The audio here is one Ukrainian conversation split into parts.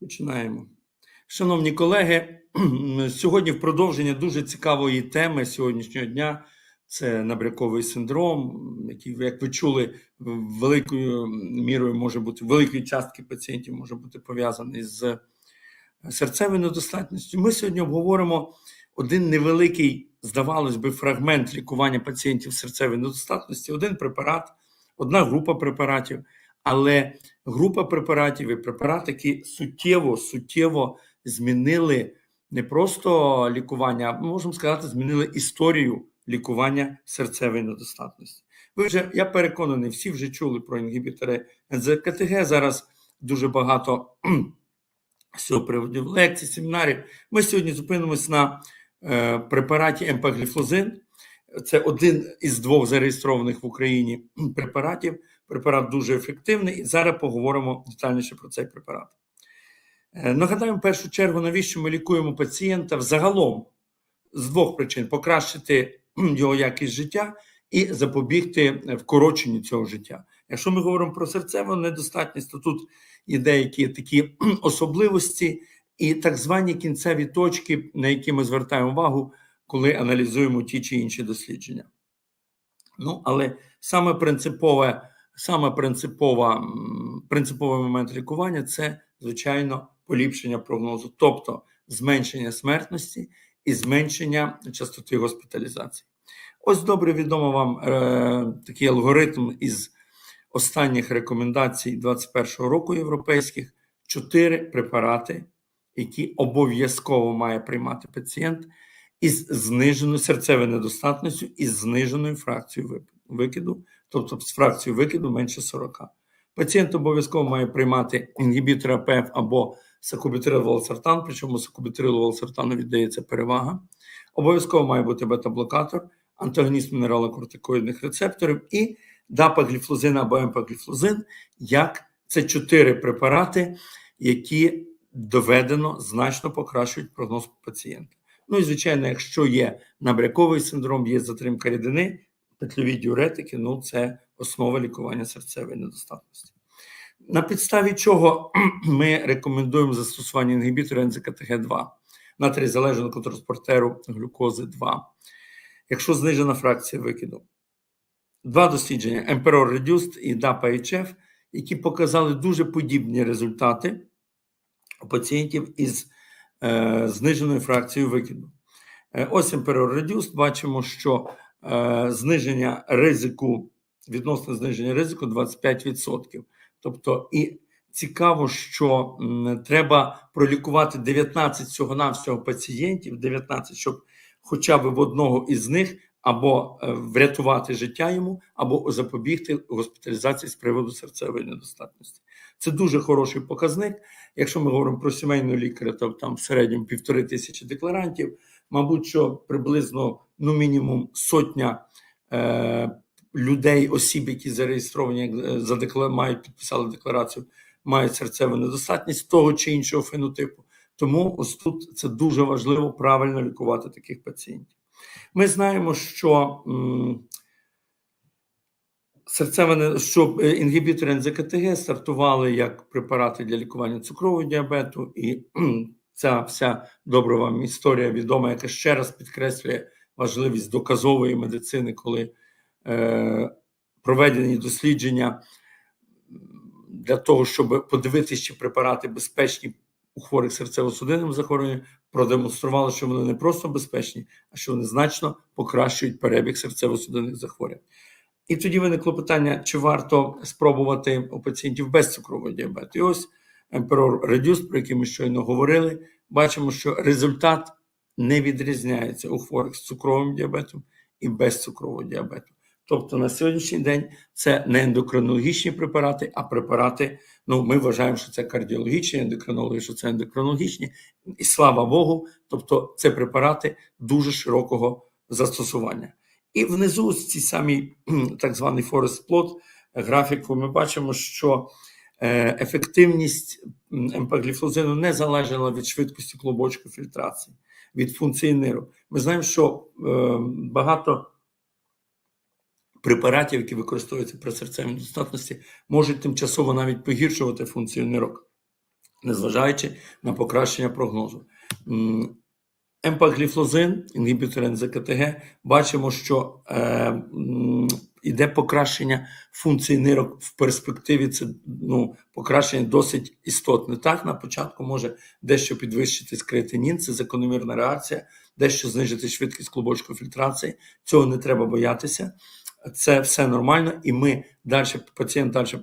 Починаємо. Шановні колеги, сьогодні в продовження дуже цікавої теми сьогоднішнього дня це набряковий синдром, який, як ви чули, великою мірою може бути великої частки пацієнтів може бути пов'язаний з серцевою недостатністю. Ми сьогодні обговоримо один невеликий, здавалось би, фрагмент лікування пацієнтів серцевої недостатності, один препарат, одна група препаратів. Але група препаратів і препарати, які суттєво суттєво змінили не просто лікування, а можемо сказати, змінили історію лікування серцевої недостатності. Ви вже я переконаний, всі вже чули про інгібітори НЗКТГ. Зараз дуже багато з цього приводу лекцій, семінарів. Ми сьогодні зупинимось на е, препараті емпагліфлозин. Це один із двох зареєстрованих в Україні препаратів. Препарат дуже ефективний, і зараз поговоримо детальніше про цей препарат. Е, Нагадаємо, в першу чергу, навіщо ми лікуємо пацієнта взагалом з двох причин: покращити його якість життя і запобігти вкороченню цього життя. Якщо ми говоримо про серцеву недостатність, то тут є деякі такі особливості і так звані кінцеві точки, на які ми звертаємо увагу, коли аналізуємо ті чи інші дослідження. Ну, але саме принципове, саме принципова, принциповий момент лікування це, звичайно, поліпшення прогнозу, тобто зменшення смертності і зменшення частоти госпіталізації. Ось добре відомо вам е, такий алгоритм із останніх рекомендацій 2021 року європейських: чотири препарати, які обов'язково має приймати пацієнт із зниженою серцевою недостатністю із зниженою фракцією викиду, тобто з фракцією викиду менше 40. Пацієнт обов'язково має приймати інгібітор АПФ або сакубітрил-валсартан, причому сакубітрилу-валсартану віддається перевага. Обов'язково має бути бета-блокатор, антагоніст мінералокортикоїдних рецепторів і дапагліфлозин або емпагліфлозин, як це чотири препарати, які доведено значно покращують прогноз пацієнта. Ну і звичайно, якщо є набряковий синдром, є затримка рідини, петльові діуретики, ну це основа лікування серцевої недостатності. На підставі чого ми рекомендуємо застосування інгібітора НЗКТГ2 натрій залежного транспортеру глюкози 2, якщо знижена фракція викиду. Два дослідження Emperor Reduced і DAPA-HF, які показали дуже подібні результати у пацієнтів із е, зниженою фракцією викиду. Е, ось Emperor Reduced, бачимо, що зниження ризику, відносно зниження ризику 25%. Тобто, і цікаво, що треба пролікувати 19 всього-навсього пацієнтів, 19, щоб хоча б в одного із них або е, врятувати життя йому, або запобігти госпіталізації з приводу серцевої недостатності. Це дуже хороший показник. Якщо ми говоримо про сімейного лікаря, то там в середньому півтори тисячі декларантів, мабуть, що приблизно ну мінімум сотня е, людей, осіб, які зареєстровані, е, задекла... мають підписали декларацію, мають серцеву недостатність того чи іншого фенотипу. Тому ось тут це дуже важливо правильно лікувати таких пацієнтів. Ми знаємо, що м, серцева що е, інгібітори НЗКТГ стартували як препарати для лікування цукрового діабету, і ця вся добра вам історія відома, яка ще раз підкреслює важливість доказової медицини, коли е, проведені дослідження для того, щоб подивитися, чи препарати безпечні у хворих серцево-судинним захворюванням, продемонстрували, що вони не просто безпечні, а що вони значно покращують перебіг серцево-судинних захворювань. І тоді виникло питання, чи варто спробувати у пацієнтів без цукрового діабету. І ось Emperor Reduced, про який ми щойно говорили, бачимо, що результат не відрізняється у хворих з цукровим діабетом і без цукрового діабету. Тобто на сьогоднішній день це не ендокринологічні препарати, а препарати. Ну, ми вважаємо, що це кардіологічні, ендокринологи, що це ендокринологічні, і слава Богу. Тобто, це препарати дуже широкого застосування. І внизу з цій самій так званий Forest Plot графіку ми бачимо, що е, ефективність емпагліфлозину не залежала від швидкості клубочку фільтрації, від функції ниру. Ми знаємо, що е, багато препаратів, які використовуються при серцевій недостатності, можуть тимчасово навіть погіршувати функцію нирок. незважаючи на покращення прогнозу. Емпагліфлозин, інгібітор НЗКТГ, бачимо, що е, м, іде покращення функцій нирок в перспективі. Це ну, покращення досить істотне. Так, на початку може дещо підвищити креатинін, це закономірна реакція, дещо знижити швидкість клубочкової фільтрації. Цього не треба боятися. Це все нормально, і ми далі, пацієнт далі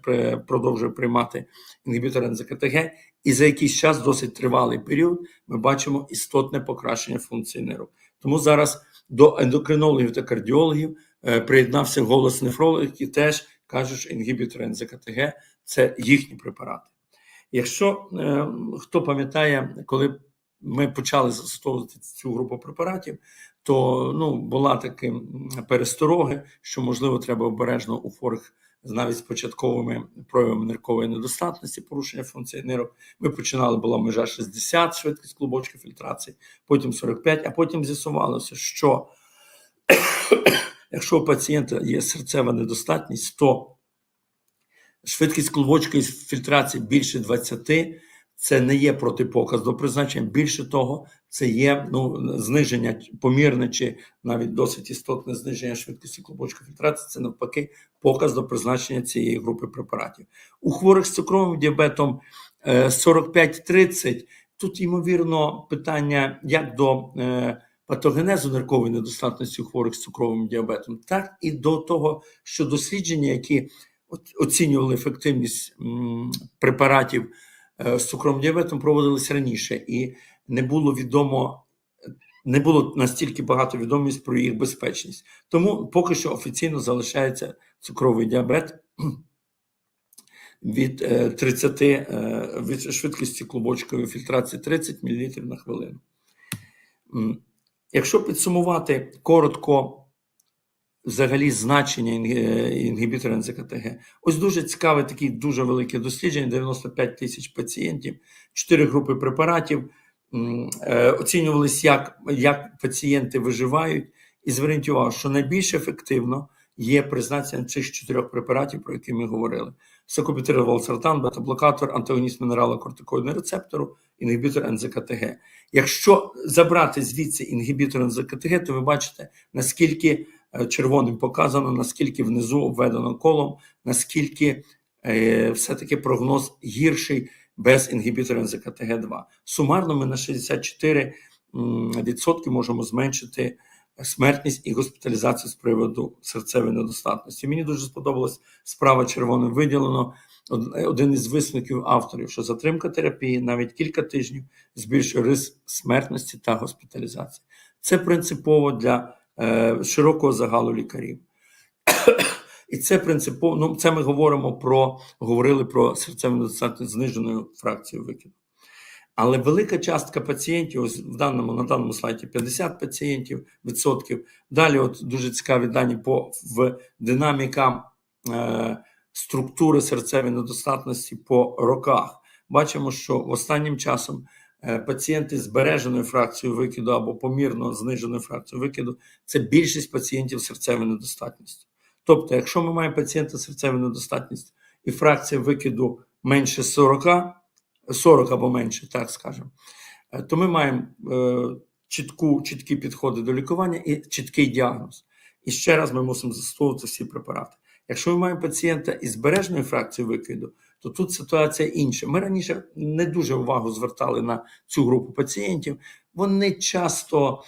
продовжує приймати інгібітор НЗКТГ, і за якийсь час, досить тривалий період, ми бачимо істотне покращення функції нирок. Тому зараз до ендокринологів та кардіологів е, приєднався голос нефрологів, які теж кажуть, що інгібітор НЗКТГ це їхні препарати. Якщо е, хто пам'ятає, коли ми почали застосовувати цю групу препаратів, то ну, була такі м, перестороги, що можливо треба обережно у хворих навіть з початковими проявами ниркової недостатності, порушення функції нирок. Ми починали, була межа 60 швидкість клубочки фільтрації, потім 45, а потім з'ясувалося, що якщо у пацієнта є серцева недостатність, то швидкість клубочкової фільтрації більше 20, це не є протипоказ до призначення. Більше того, це є ну, зниження помірне чи навіть досить істотне зниження швидкості клубочкової фільтрації. Це навпаки показ до призначення цієї групи препаратів. У хворих з цукровим діабетом е, 45-30 тут ймовірно питання як до е, патогенезу ниркової недостатності у хворих з цукровим діабетом, так і до того, що дослідження, які оцінювали ефективність препаратів е, з цукровим діабетом, проводились раніше, і не було відомо. Не було настільки багато відомість про їх безпечність. Тому поки що офіційно залишається цукровий діабет від е, 30 е, від швидкості клубочкової фільтрації 30 мл на хвилину. Якщо підсумувати коротко взагалі значення інг- е, інгібітора НЗКТГ, ось дуже цікаве таке дуже велике дослідження: 95 тисяч пацієнтів, 4 групи препаратів. Е, Оцінювалися, як, як пацієнти виживають, і зверніть що найбільш ефективно є призначення цих чотирьох препаратів, про які ми говорили: сокобітирил волсартан, бета-блокатор, антагоніст мінералокортикоїдного рецептору, інгібітор НЗКТГ. Якщо забрати звідси інгібітор НЗКТГ, то ви бачите, наскільки е, червоним показано, наскільки внизу обведено колом, наскільки е, все-таки прогноз гірший без інгібітора НЗКТГ-2. Сумарно ми на 64% відсотки можемо зменшити смертність і госпіталізацію з приводу серцевої недостатності. Мені дуже сподобалась справа червоним виділено. Один із висновків авторів, що затримка терапії навіть кілька тижнів збільшує ризик смертності та госпіталізації. Це принципово для е, широкого загалу лікарів. І це принципово. Ну, це ми говоримо про говорили про серцеву недостатність зниженою фракцією викиду. Але велика частка пацієнтів, ось в даному на даному слайді 50 пацієнтів відсотків. Далі, от дуже цікаві дані по в динаміка е, структури серцевої недостатності по роках. Бачимо, що останнім часом е, пацієнти з збереженою фракцією викиду або помірно зниженою фракцією викиду це більшість пацієнтів з серцевою недостатністю. Тобто, якщо ми маємо пацієнта з серцевою недостатністю і фракція викиду менше 40, 40 або менше, так скажемо, е, то ми маємо е, чітку, чіткі підходи до лікування і чіткий діагноз. І ще раз ми мусимо застосовувати всі препарати. Якщо ми маємо пацієнта із збереженою фракцією викиду, то тут ситуація інша. Ми раніше не дуже увагу звертали на цю групу пацієнтів. Вони часто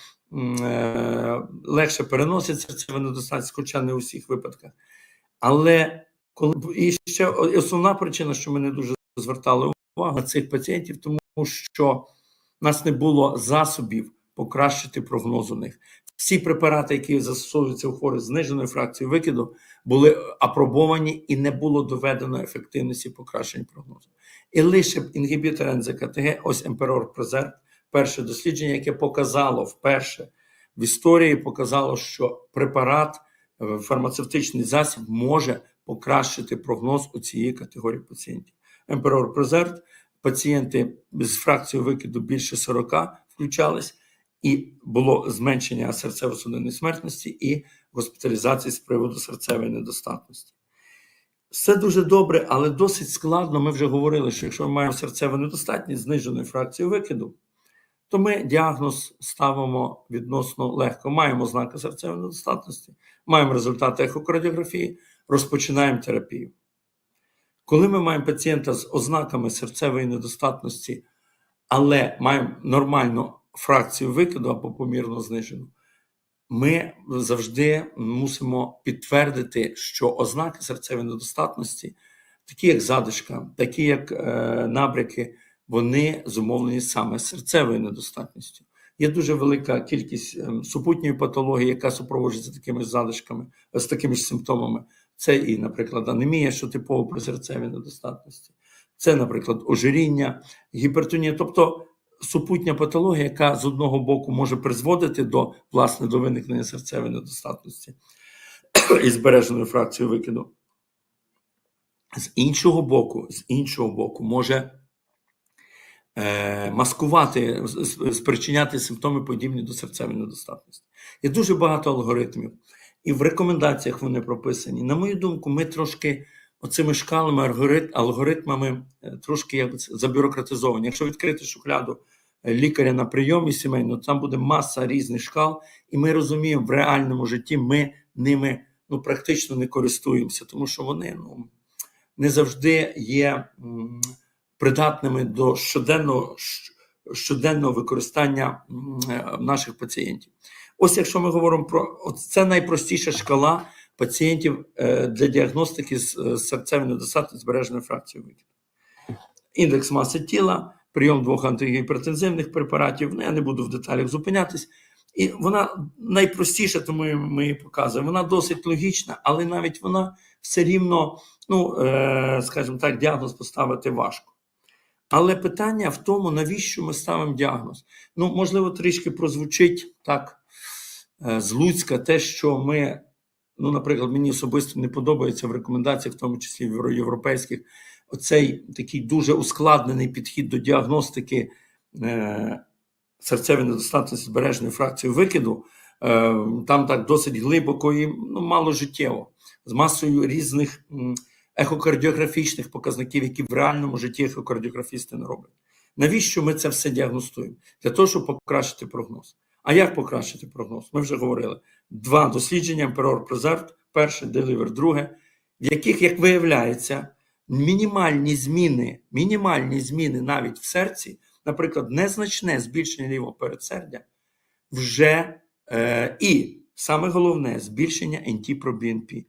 легше переносять серцеву недостатність, хоча не у всіх випадках. Але коли і ще основна причина, що ми не дуже звертали увагу на цих пацієнтів, тому що в нас не було засобів покращити прогноз у них. Всі препарати, які застосовуються у хворих зниженою фракцією викиду, були апробовані і не було доведено ефективності покращення прогнозу. І лише інгібітор НЗКТГ, ось Emperor Preserve, перше дослідження, яке показало вперше в історії, показало, що препарат, е, фармацевтичний засіб може покращити прогноз у цієї категорії пацієнтів. Emperor Preserve, пацієнти з фракцією викиду більше 40 включались, і було зменшення серцево-судинної смертності і госпіталізації з приводу серцевої недостатності. Все дуже добре, але досить складно. Ми вже говорили, що якщо ми маємо серцеву недостатність зниженої фракції викиду, то ми діагноз ставимо відносно легко. Маємо знаки серцевої недостатності, маємо результати ехокардіографії, розпочинаємо терапію. Коли ми маємо пацієнта з ознаками серцевої недостатності, але маємо нормальну фракцію викиду або помірно знижену, ми завжди мусимо підтвердити, що ознаки серцевої недостатності, такі як задишка, такі як е, набряки, вони зумовлені саме серцевою недостатністю. Є дуже велика кількість ем, супутньої патології, яка супроводжується такими е, з такими ж симптомами. Це і, наприклад, анемія, що типово при серцевій недостатності. Це, наприклад, ожиріння, гіпертонія, тобто супутня патологія, яка з одного боку може призводити до власне до виникнення серцевої недостатності і збереженої фракцією викиду. З іншого боку, з іншого боку, може маскувати, з- з- спричиняти симптоми подібні до серцевої недостатності. Є дуже багато алгоритмів, і в рекомендаціях вони прописані. На мою думку, ми трошки оцими шкалами, алгоритмами е, трошки як забюрократизовані. Якщо відкрити шухляду е, лікаря на прийомі сімейного, там буде маса різних шкал, і ми розуміємо, в реальному житті ми ними ну, практично не користуємося, тому що вони ну, не завжди є придатними до щоденного, щоденного використання е, наших пацієнтів. Ось якщо ми говоримо про це найпростіша шкала пацієнтів е, для діагностики з е, серцевою недостатньою збереженою фракцією викиду. Індекс маси тіла, прийом двох антигіпертензивних препаратів. Ну, я не буду в деталях зупинятись. І вона найпростіша, тому ми її показуємо. Вона досить логічна, але навіть вона все рівно, ну скажімо так, діагноз поставити важко. Але питання в тому, навіщо ми ставимо діагноз. Ну, можливо, трішки прозвучить так е, з Луцька те, що ми, ну, наприклад, мені особисто не подобається в рекомендаціях, в тому числі в європейських, оцей такий дуже ускладнений підхід до діагностики е, серцевої недостатності збереженої фракції викиду. Е, там так досить глибоко і ну, мало життєво, з масою різних м, ехокардіографічних показників, які в реальному житті ехокардіографісти не роблять. Навіщо ми це все діагностуємо? Для того, щоб покращити прогноз. А як покращити прогноз? Ми вже говорили: два дослідження: Emperor Preserved, перше, Deliver, друге, в яких, як виявляється, мінімальні зміни, мінімальні зміни навіть в серці, наприклад, незначне збільшення лівого передсердя, вже е, і саме головне збільшення NT-proBNP.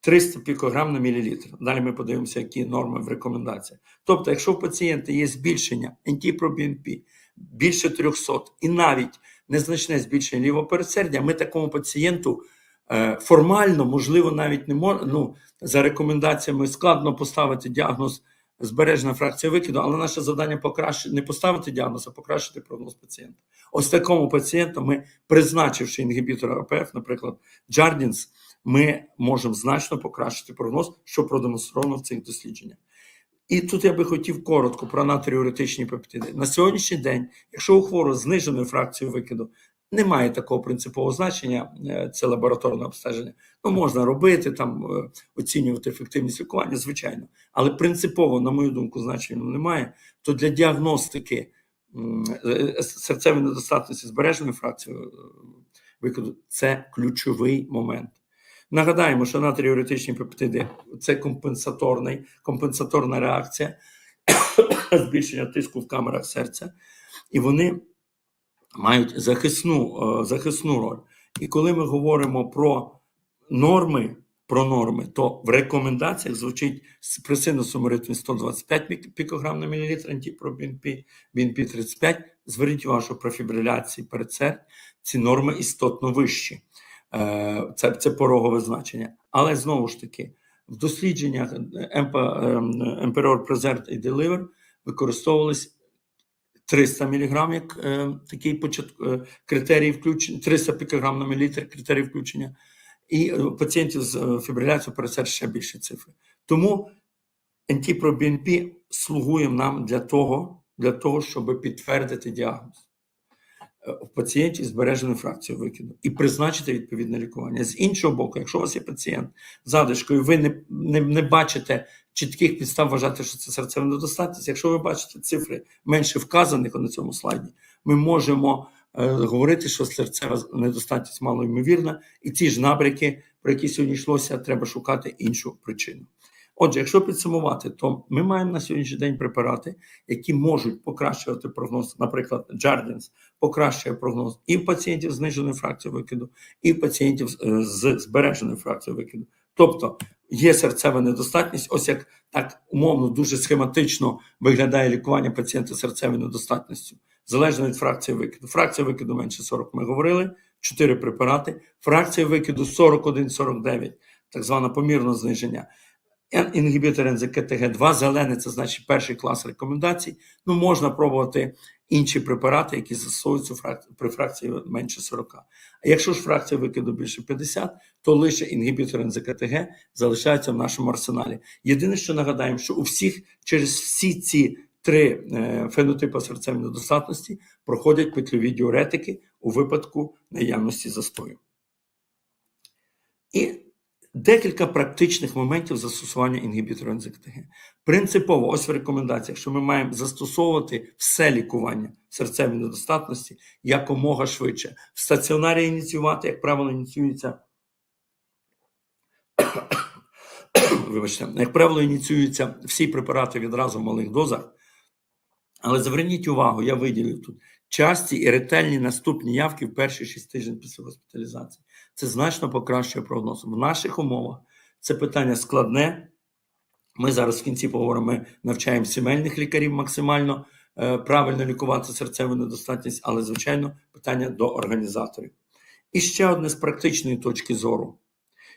300 пікограм на мілілітр. Далі ми подивимося, які норми в рекомендаціях. Тобто, якщо в пацієнта є збільшення NT-proBNP більше 300 і навіть незначне збільшення лівого передсердя, ми такому пацієнту е, формально, можливо, навіть не мож, ну, за рекомендаціями складно поставити діагноз збережена фракція викиду, але наше завдання покращити не поставити діагноз, а покращити прогноз пацієнта. Ось такому пацієнту ми, призначивши інгібітор АПФ, наприклад, Джардінс, ми можемо значно покращити прогноз, що продемонстровано в цих дослідженнях. І тут я би хотів коротко про натріуретичні пептиди. На сьогоднішній день, якщо у хворого зниженою фракцією викиду немає такого принципового значення, е, це лабораторне обстеження. Ну, можна робити, там е, оцінювати ефективність лікування, звичайно. Але принципово, на мою думку, значення немає. То для діагностики е, серцевої недостатності збереженої фракцією викиду це ключовий момент. Нагадаємо, що натріуретичні пептиди це компенсаторний, компенсаторна реакція збільшення тиску в камерах серця, і вони мають захисну, е, захисну роль. І коли ми говоримо про норми, про норми, то в рекомендаціях звучить при синусовому ритмі 125 пік- пікограм на мілілітр антипробінпі, бінпі 35. Зверніть увагу, що при фібриляції передсердь ці норми істотно вищі. Е, Це, це порогове значення. Але знову ж таки, в дослідженнях ем, Emperor Preserved і Deliver використовувались 300 мг як е, такий початк, е, критерій включення, 300 пікограм на мілілітр критерій включення, і е, пацієнтів з е, фібриляцією передсердя ще більші цифри. Тому NT-proBNP слугує нам для того, для того, щоб підтвердити діагноз. Е, в пацієнті з збереженою фракцією викиду і призначити відповідне лікування. З іншого боку, якщо у вас є пацієнт з задишкою, ви не, не, не бачите чітких підстав вважати, що це серцева недостатність. Якщо ви бачите цифри менше вказаних на цьому слайді, ми можемо е, говорити, що серцева недостатність мало ймовірна, і ці ж набряки, про які сьогодні йшлося, треба шукати іншу причину. Отже, якщо підсумувати, то ми маємо на сьогоднішній день препарати, які можуть покращувати прогноз, наприклад, Джардінс покращує прогноз і в пацієнтів з зниженою фракцією викиду, і в пацієнтів е, з збереженою фракцією викиду. Тобто є серцева недостатність, ось як так умовно дуже схематично виглядає лікування пацієнта серцевою недостатністю, залежно від фракції викиду. Фракція викиду менше 40, ми говорили, 4 препарати, фракція викиду 41-49, так зване помірне зниження. Інгібітор НЗКТГ-2, зелений це значить перший клас рекомендацій. Ну, можна пробувати інші препарати, які застосовуються при фракції менше 40. А якщо ж фракція викиду більше 50, то лише інгібітор НЗКТГ залишається в нашому арсеналі. Єдине, що нагадаємо, що у всіх через всі ці три е, фенотипи серцевої недостатності проходять петльові діуретики у випадку наявності застою. І Декілька практичних моментів застосування інгібітора НЗКТГ. Принципово, ось в рекомендаціях, що ми маємо застосовувати все лікування серцевої недостатності якомога швидше. В стаціонарі ініціювати, як правило, ініціюється. Вибачте, як правило, ініціюються всі препарати відразу в малих дозах. Але зверніть увагу, я виділив тут часті і ретельні наступні явки в перші 6 тижнів після госпіталізації. Це значно покращує прогноз. В наших умовах це питання складне. Ми зараз в кінці поговоримо, ми навчаємо сімейних лікарів максимально е, правильно лікувати серцеву недостатність, але, звичайно, питання до організаторів. І ще одне з практичної точки зору: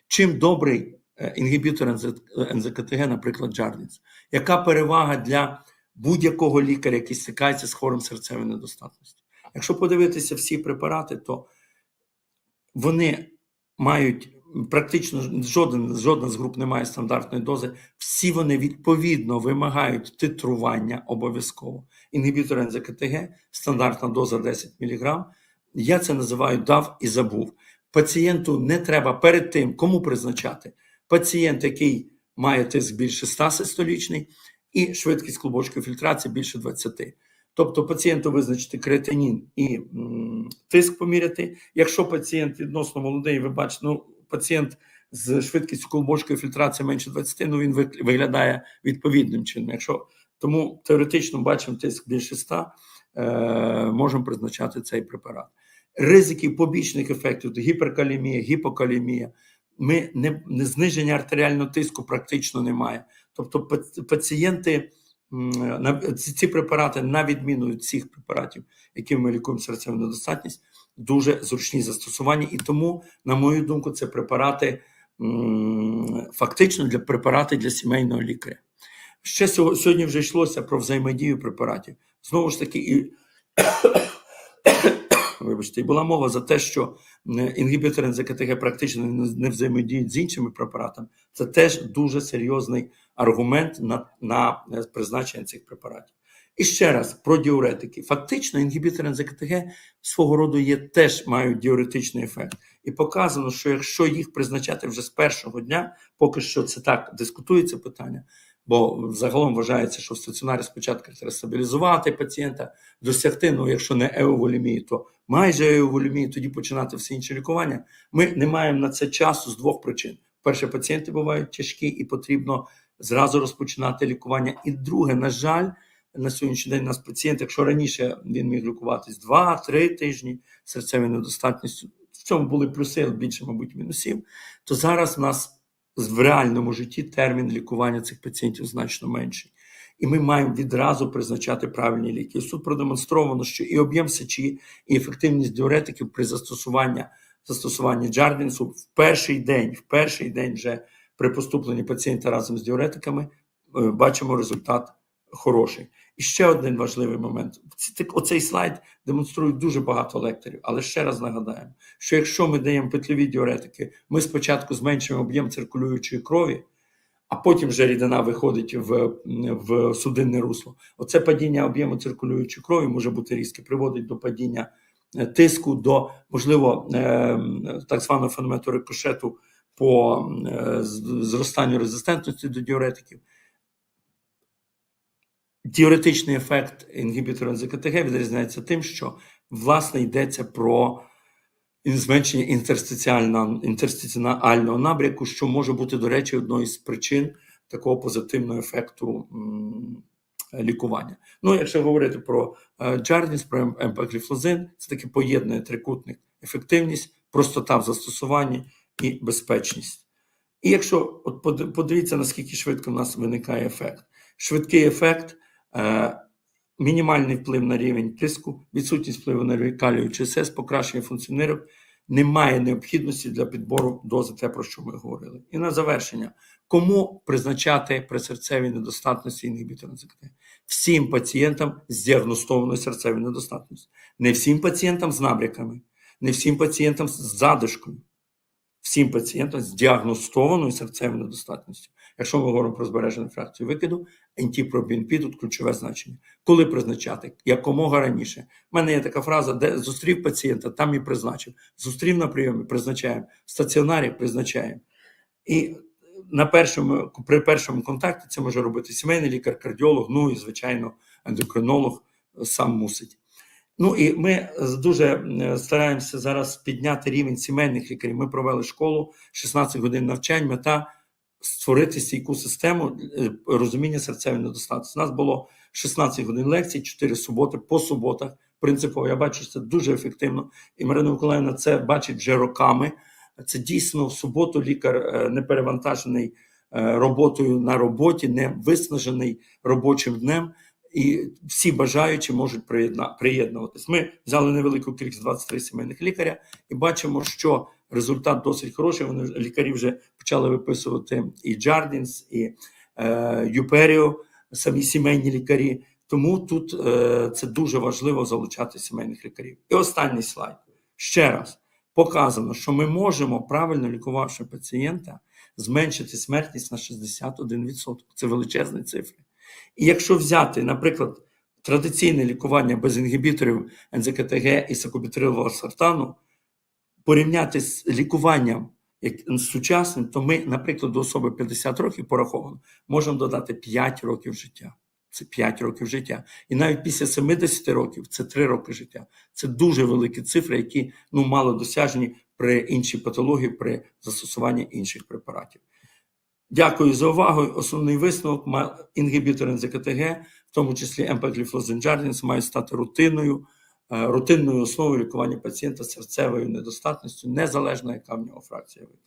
чим добрий е, інгібітор НЗКТГ, наприклад, Джардінс, яка перевага для будь-якого лікаря, який стикається з хворим серцевою недостатністю? Якщо подивитися всі препарати, то вони мають практично жоден, жодна з груп не має стандартної дози. Всі вони відповідно вимагають титрування обов'язково. Інгібітор НЗКТГ, стандартна доза 10 мг. Я це називаю дав і забув. Пацієнту не треба перед тим, кому призначати. Пацієнт, який має тиск більше 100 систолічний, і швидкість клубочкової фільтрації більше 20. Тобто пацієнту визначити креатинін і тиск поміряти. Якщо пацієнт відносно молодий, ви бачите, ну пацієнт з швидкістю колбочкої фільтрації менше 20, ну він виглядає відповідним чином. Якщо тому теоретично бачимо тиск більше 100, е, можемо призначати цей препарат. Ризиків побічних ефектів гіперкалімія, гіпокалімія. Ми не, не зниження артеріального тиску практично немає. Тобто пацієнти ці препарати, на відміну від всіх препаратів, які ми лікуємо серцеву недостатність, дуже зручні застосування. І тому, на мою думку, це препарати фактично для препарати для сімейного лікаря. Ще сьогодні вже йшлося про взаємодію препаратів. Знову ж таки, і вибачте, і була мова за те, що інгібітори НЗКТГ практично не взаємодіють з іншими препаратами. Це теж дуже серйозний аргумент на, на призначення цих препаратів. І ще раз про діуретики. Фактично, інгібітори НЗКТГ свого роду є теж мають діуретичний ефект. І показано, що якщо їх призначати вже з першого дня, поки що це так дискутується питання, бо загалом вважається, що в стаціонарі спочатку треба стабілізувати пацієнта, досягти, ну якщо не еуволімії, то майже еуволімії, тоді починати все інше лікування. Ми не маємо на це часу з двох причин: перше, пацієнти бувають тяжкі і потрібно зразу розпочинати лікування. І друге, на жаль, на сьогоднішній день у нас пацієнт, якщо раніше він міг лікуватись 2-3 тижні серцевою недостатністю, в цьому були плюси, більше, мабуть, мінусів, то зараз у нас в реальному житті термін лікування цих пацієнтів значно менший. І ми маємо відразу призначати правильні ліки. Тут продемонстровано, що і об'єм сечі, і ефективність діуретиків при застосуванні застосуванні Джардінсу в перший день, в перший день вже при поступленні пацієнта разом з діуретиками е, бачимо результат хороший. І ще один важливий момент: оцей слайд демонструє дуже багато лекторів, але ще раз нагадаємо, що якщо ми даємо петлеві діуретики, ми спочатку зменшуємо об'єм циркулюючої крові, а потім вже рідина виходить в в судинне русло. Оце падіння об'єму циркулюючої крові може бути різке, приводить до падіння е, тиску, до можливо е, так званого феномену рикошету по е, зростанню резистентності до діуретиків. Діуретичний ефект інгібітора НЗКТГ відрізняється тим, що власне йдеться про зменшення інтерстиціального, набряку, що може бути, до речі, одною з причин такого позитивного ефекту лікування. Ну, якщо говорити про е, Джардіс, про емпакліфлозин, це таки поєднує трикутник ефективність, простота в застосуванні і безпечність. І якщо от подивіться, наскільки швидко в нас виникає ефект. Швидкий ефект, е, мінімальний вплив на рівень тиску, відсутність впливу на калію чи СС, покращення функціонерів, немає необхідності для підбору дози, те, про що ми говорили. І на завершення, кому призначати при серцевій недостатності інгібітора НЗКТ? Всім пацієнтам з діагностованою серцевою недостатністю. Не всім пацієнтам з набряками, не всім пацієнтам з задишкою всім пацієнтам з діагностованою серцевою недостатністю. Якщо ми говоримо про збережену фракцію викиду, ентіпробінпі тут ключове значення. Коли призначати? Якомога раніше. У мене є така фраза, де зустрів пацієнта, там і призначив. Зустрів на прийомі, призначаємо. В стаціонарі призначаємо. І на першому, при першому контакті це може робити сімейний лікар, кардіолог, ну і, звичайно, ендокринолог сам мусить. Ну і ми дуже е, стараємося зараз підняти рівень сімейних лікарів. Ми провели школу 16 годин навчань. Мета створити стійку систему е, розуміння серцевої недостатності. У нас було 16 годин лекцій, 4 суботи по суботах. Принципово я бачу, що це дуже ефективно. І Марина Миколаївна це бачить вже роками. Це дійсно в суботу лікар е, не перевантажений роботою на роботі, не виснажений робочим днем і всі бажаючі можуть приєднуватись. Ми взяли невелику кількість 23 сімейних лікаря і бачимо, що результат досить хороший. Вони лікарі вже почали виписувати і Джардінс, і е, Юперіо, самі сімейні лікарі. Тому тут е, це дуже важливо залучати сімейних лікарів. І останній слайд. Ще раз показано, що ми можемо, правильно лікувавши пацієнта, зменшити смертність на 61%. Це величезні цифри. І якщо взяти, наприклад, традиційне лікування без інгібіторів НЗКТГ і сакубітрилового сартану, порівняти з лікуванням як сучасним, то ми, наприклад, до особи 50 років пораховано, можемо додати 5 років життя. Це 5 років життя. І навіть після 70 років це 3 роки життя. Це дуже великі цифри, які ну, мало досяжені при іншій патології, при застосуванні інших препаратів. Дякую за увагу. Основний висновок інгібітор НЗКТГ, в тому числі емпакліфлозинджардінс, мають стати рутинною, е, рутинною основою лікування пацієнта серцевою недостатністю, незалежно яка в нього фракція викиду.